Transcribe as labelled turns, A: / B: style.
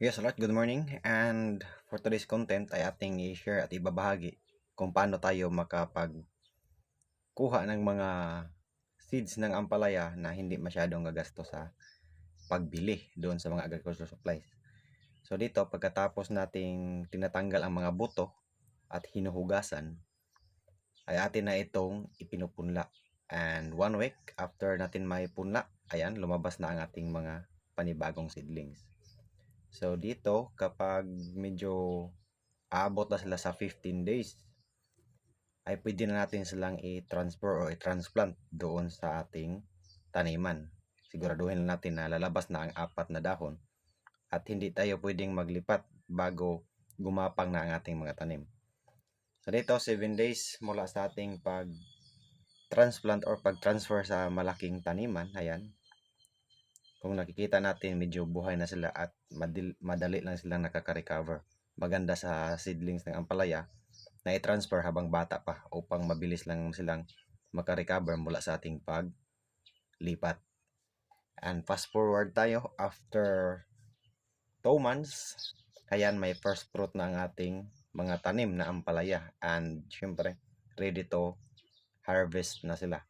A: Yes, alright. Good morning. And for today's content ay ating i-share at ibabahagi kung paano tayo makapag kuha ng mga seeds ng ampalaya na hindi masyadong gagasto sa pagbili doon sa mga agricultural supplies. So dito, pagkatapos nating tinatanggal ang mga buto at hinuhugasan, ay atin na itong ipinupunla. And one week after natin may punla, ayan, lumabas na ang ating mga panibagong seedlings. So dito, kapag medyo aabot na sila sa 15 days, ay pwede na natin silang i-transfer o i-transplant doon sa ating taniman. Siguraduhin lang natin na lalabas na ang apat na dahon at hindi tayo pwedeng maglipat bago gumapang na ang ating mga tanim. So dito, 7 days mula sa ating pag transplant or pag-transfer sa malaking taniman, ayan, kung nakikita natin medyo buhay na sila at madali lang silang nakaka-recover. Maganda sa seedlings ng ampalaya na i-transfer habang bata pa upang mabilis lang silang makarecover mula sa ating paglipat. And fast forward tayo after 2 months, ayan may first fruit na ang ating mga tanim na ampalaya and syempre ready to harvest na sila.